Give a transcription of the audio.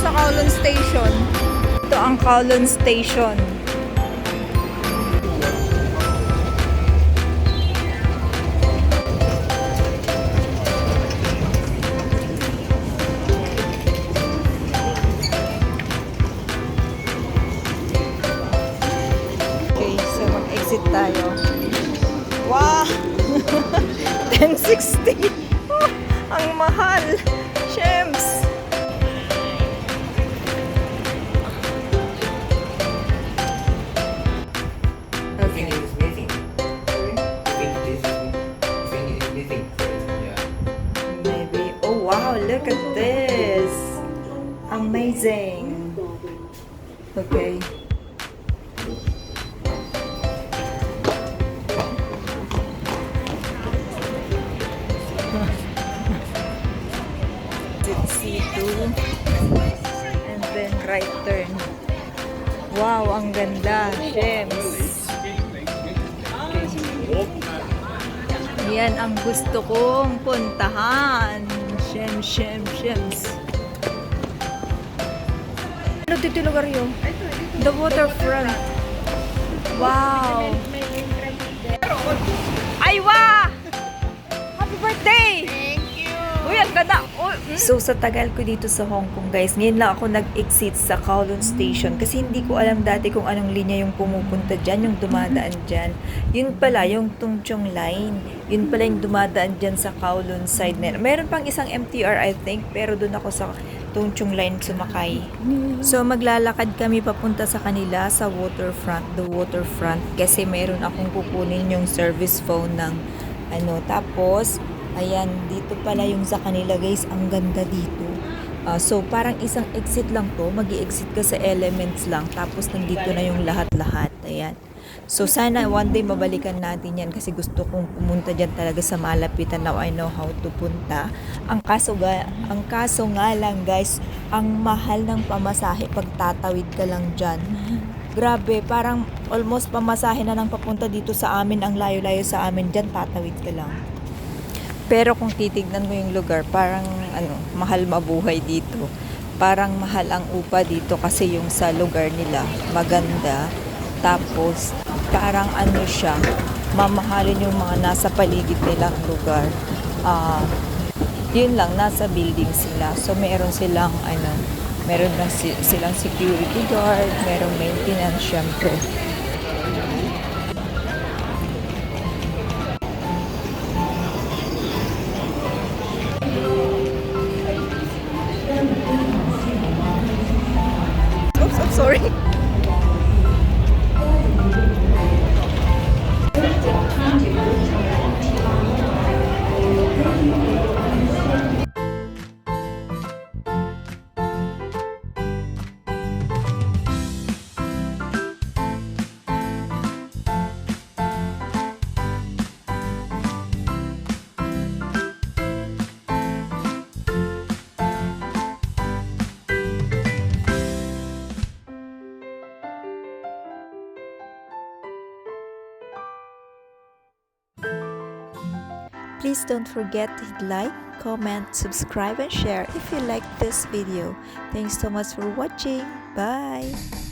Kowloon Station. Ito ang Kowloon Station. Okay, so mag-exit tayo. Wow! 1060! Oh, ang mahal! Wow, look at this! Amazing! Okay. C2 and then right turn. Wow, ang ganda. Shems. Yan ang gusto kong puntahan. Shem, shem, shems. Ano dito yung lugar yun? The waterfront. Wow. Ay, ganda! Uy, mm. So, sa tagal ko dito sa Hong Kong, guys, ngayon lang ako nag-exit sa Kowloon Station kasi hindi ko alam dati kung anong linya yung pumupunta dyan, yung dumadaan dyan. Yun pala, yung Tung Chung Line. Yun pala yung dumadaan dyan sa Kowloon side. Mer meron pang isang MTR, I think, pero doon ako sa Tung Chung Line sumakay. So, maglalakad kami papunta sa kanila sa waterfront, the waterfront, kasi meron akong kukunin yung service phone ng ano. Tapos, Ayan, dito pala yung sa kanila guys. Ang ganda dito. Ah, so, parang isang exit lang to. mag exit ka sa elements lang. Tapos, nandito na yung lahat-lahat. Ayan. So, sana one day mabalikan natin yan kasi gusto kong pumunta dyan talaga sa malapitan. Now, I know how to punta. Ang kaso, ga, ang kaso nga lang guys, ang mahal ng pamasahe pag tatawid ka lang dyan. Grabe, parang almost pamasahe na ng papunta dito sa amin. Ang layo-layo sa amin dyan, tatawid ka lang. Pero kung titignan mo yung lugar, parang ano, mahal mabuhay dito. Parang mahal ang upa dito kasi yung sa lugar nila maganda. Tapos parang ano siya, mamahalin yung mga nasa paligid nilang lugar. Ah, yun lang, nasa building sila. So meron silang ano, meron lang si- silang security guard, merong maintenance syempre. Please don't forget to hit like, comment, subscribe, and share if you like this video. Thanks so much for watching. Bye!